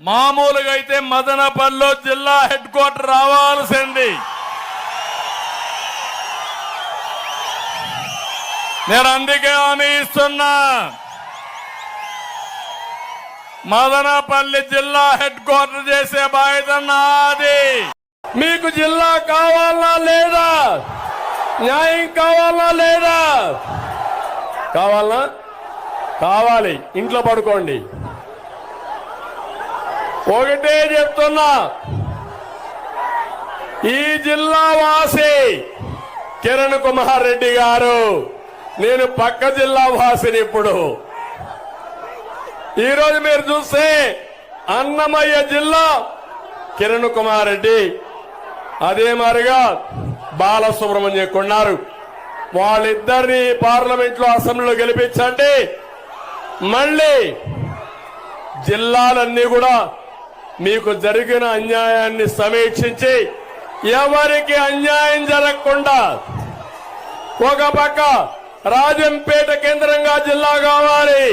మామూలుగా అయితే మదనపల్లిలో జిల్లా హెడ్ క్వార్టర్ రావాల్సింది. నేను అందుకే హామీ ఇస్తున్నా. మదనపల్లి జిల్లా హెడ్ క్వార్టర్ చేసే బాధ్యత నాది. మీకు జిల్లా కావాలా లేదా? న్యాయం కావాలా లేదా? కావాలా? కావాలి. ఇంట్లో పడుకోండి. ఒకటే చెప్తున్నా. ఈ జిల్లా వాసి కిరణ్ కుమార్ రెడ్డి గారు నేను పక్క జిల్లా వాసిని ఇప్పుడు. ఈరోజు మీరు చూస్తే అన్నమయ్య జిల్లా కిరణ్ కుమార్ రెడ్డి. అదే మారిగా బాలసుబ్రహ్మణ్యం కొన్నారు. వాళ్ళిద్దరిని పార్లమెంట్లో అసెంబ్లీలో గెలిపించండి. మళ్ళీ జిల్లాలన్నీ కూడా మీకు జరిగిన అన్యాయాన్ని సమీక్షించి ఎవరికి అన్యాయం జరగకుండా ఒక పక్క రాజంపేట కేంద్రంగా జిల్లా కావాలి.